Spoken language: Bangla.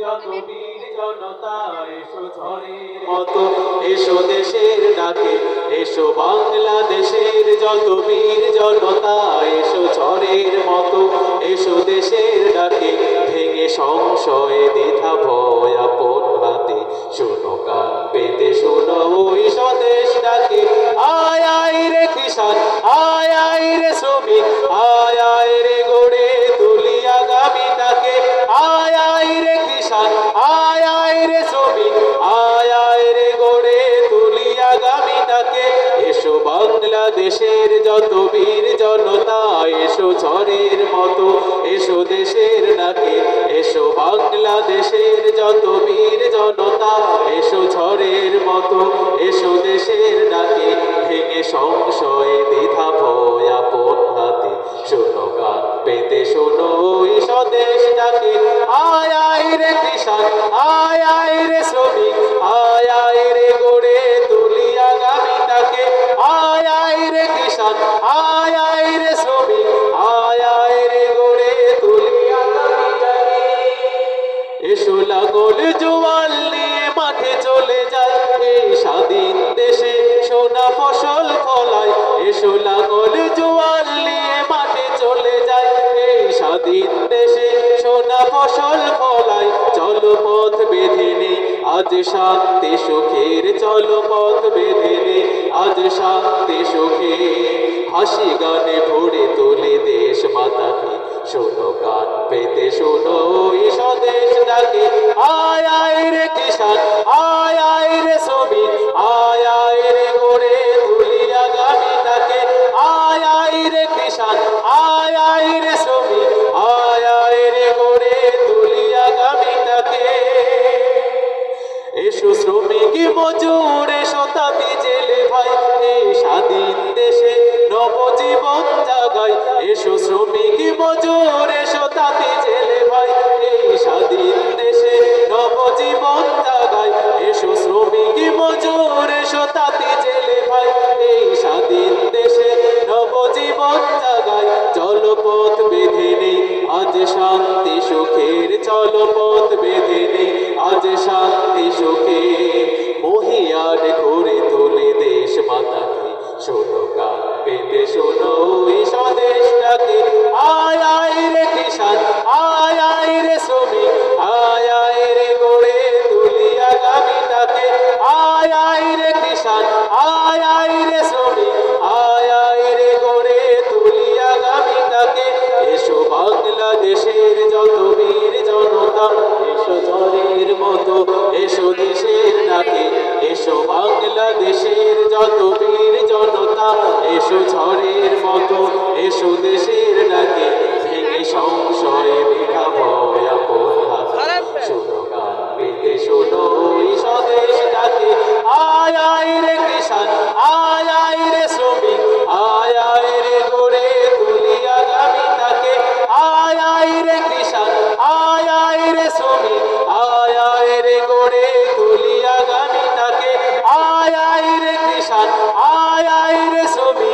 যত এসো ঝড়ের মতো। এসো দেশের ডাকে, এসো বাংলাদেশের যত বীর জনতা, এসো ঝড়ের মতো। এসো দেশের ডাকে, ভেঙে সংশয়ে দ্বিধা ভয় আপন হাতে শোনো গান পেতে, শোনো ওই স্বদেশ ডাকে বাংলাদেশের যত বীর জনতা, এসো ঝড়ের মতো, এসো দেশের ডাকে, এসো বাংলাদেশের যত বীর জনতা, এসো ঝড়ের মতো, এসো দেশের ডাকে, ভেঙে সংশয়ে দ্বিধা ভয় হাতে, শোনো গান পেতে, শোনো ওই স্বদেশ ডাকে, আয় আয় রে কিষান আয় আয় রে শ্রমিক, আয় আয় এসো জোয়াল নিয়ে মাঠে চলে যায়। এই স্বাধীন দেশে সোনা ফসল ফলায় চলো পথ বেঁধে নে আজ শান্তি সুখের চলো পথ বেঁধে নে আজ শান্তি সুখে হাসি গানে ভরে তোলে দেশ মাতাকে। শোনো গান পেতে শোনো স্বদেশ ডাকে আয় মজুর তাঁতি জেলে ভাই এই স্বাধীন দেশে নবজীবন জাগাই। এসো শ্রমিক মজুর তাঁতি জেলে ভাই এই স্বাধীন দেশে নবজীবন জাগাই। এসো শ্রমিক মজুর তাঁতি জেলে ভাই এই স্বাধীন দেশে নবজীবন জাগাই। জলপথ বেঁধে নেই, আজ শান্তি সুখের চলপথ বেঁধে নেই, আজ শান্তি সুখে রে আয় রে গড়ে তুলি আগামীটাকে আয় আয় রে কিষান আয় রে শ্রমিক আয় রে গড়ে তুলি আগামীটাকে এসো বাংলাদেশের যত বীর জনতা, এসো ঝড়ের মতো, এসো দেশের ডাকে। এসো বাংলাদেশের যত বীর জনতা, এসো ঝড়ের মতো, এসো দেশের তুলিয়া গানি তাকে আয় আয় রে কিষান আয় আয় রে সবি